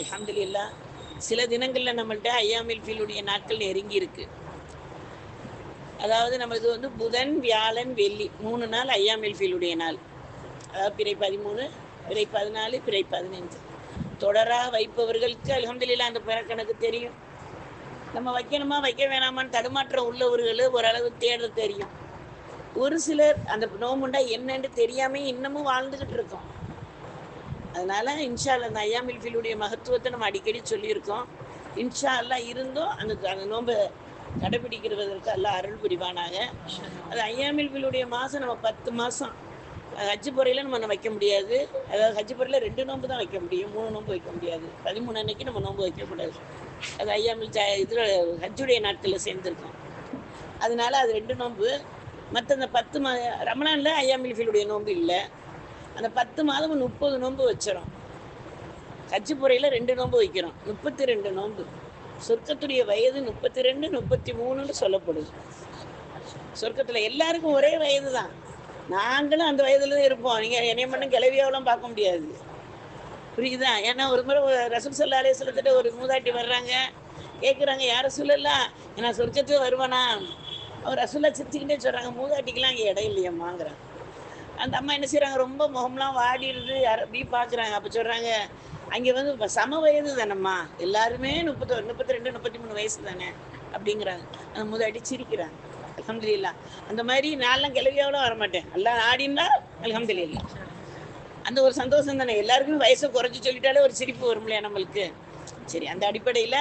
அல்ஹம்துலில்லா சில தினங்களில் நம்மள்ட்ட ஐயாமில் ஃபீலுடைய நாட்கள் நெருங்கி இருக்கு. அதாவது நம்மளது வந்து புதன் வியாழன் வெள்ளி மூணு நாள் ஐயாமில் ஃபீலுடைய நாள். அதாவது பிறை பதிமூணு பிறை பதினாலு பிறை பதினஞ்சு தொடராக வைப்பவர்களுக்கு அல்ஹம்துலில்லா அந்த பிறக்கணக்கு தெரியும். நம்ம வைக்கணுமா வைக்க வேணாமான்னு தடுமாற்றம் உள்ளவர்கள் ஓரளவு தேட தெரியும். ஒரு சிலர் அந்த நோம்புண்டா என்னன்னு தெரியாமல் இன்னமும் வாழ்ந்துக்கிட்டு இருக்கோம். அதனால இன்ஷா அந்த ஐயாமில் ஃபீலுடைய மகத்துவத்தை நம்ம அடிக்கடி சொல்லியிருக்கோம். இன்ஷா இருந்தும் அந்த அந்த நோன்பை கடைபிடிக்கிறதற்கு எல்லாம் அருள் புரிவானாக. அது ஐயாமில் ஃபீலுடைய மாதம் நம்ம பத்து மாதம். ஹஜ்ஜு பொறையில் நம்ம வைக்க முடியாது. அதாவது ஹஜ்ஜு பொறையில் ரெண்டு நோன்பு தான் வைக்க முடியும். மூணு நோன்பு வைக்க முடியாது. பதிமூணு அன்னைக்கு நம்ம நோன்பு வைக்கக்கூடாது அது ஐயாமில் ஜ இதில் ஹஜ்ஜுடைய நாட்களில் சேர்ந்துருக்கோம். அதனால அது ரெண்டு நோன்பு. மற்ற அந்த பத்து மா ரமணானில் ஐயாமில் ஃபீலுடைய நோன்பு இல்லை. அந்த பத்து மாதம் முப்பது நோன்பு வச்சிடும் ஹஜ்ஜு ரெண்டு நோன்பு வைக்கிறோம். முப்பத்தி ரெண்டு நோன்பு. சொர்க்கத்துடைய வயது முப்பத்தி ரெண்டு முப்பத்தி மூணுன்னு சொல்லப்படுது. சொர்க்கத்தில் எல்லாருக்கும் ஒரே வயது தான் நாங்களும் அந்த வயதுல தான் இருப்போம். நீங்கள் என்னைய மட்டும் கிளவியாவெல்லாம் பார்க்க முடியாது. புரியுதா? ஏன்னா ஒரு முறை ரசூல் சல்லா சொல்லத்திட்ட ஒரு மூதாட்டி வர்றாங்க. கேட்குறாங்க யார சொல்லலாம் ஏன்னா சொர்க்கத்துக்கு வருவானா? அவர் ரசூல்லா சிரிச்சுக்கிட்டே சொல்கிறாங்க மூதாட்டிக்கெல்லாம் அங்கே இடம் இல்லையம்மாங்கிறாங்க. அந்த அம்மா என்ன செய்கிறாங்க ரொம்ப முகம்லாம் வாடிடுது. அப்படி பார்க்குறாங்க அப்போ சொல்கிறாங்க அங்கே வந்து சம வயது தானம்மா. எல்லாருமே முப்பத்தோ முப்பத்தி ரெண்டு முப்பத்தி மூணு வயசு தானே. அப்படிங்கிறாங்க. அந்த மூதாட்டி சிரிக்கிறாங்க. அல்ஹம்துலில்லாஹ் அந்த மாதிரி நான்லாம் கிளவியோட வரமாட்டேன். எல்லாம் ஆடினா அல்ஹம்துலில்லாஹ் அந்த ஒரு சந்தோஷம் தானே. எல்லாருக்குமே வயசை குறைச்சி சொல்லிட்டாலே ஒரு சிரிப்பு வரும் இல்லையா நம்மளுக்கு? சரி அந்த அடிப்படையில்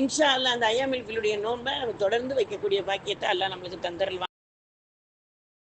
இன்ஷா அல்லா அந்த ஐயாமில்களுடைய நோன்பை நம்ம தொடர்ந்து வைக்கக்கூடிய பாக்கியத்தை எல்லாம் நம்மளுக்கு தந்தரல்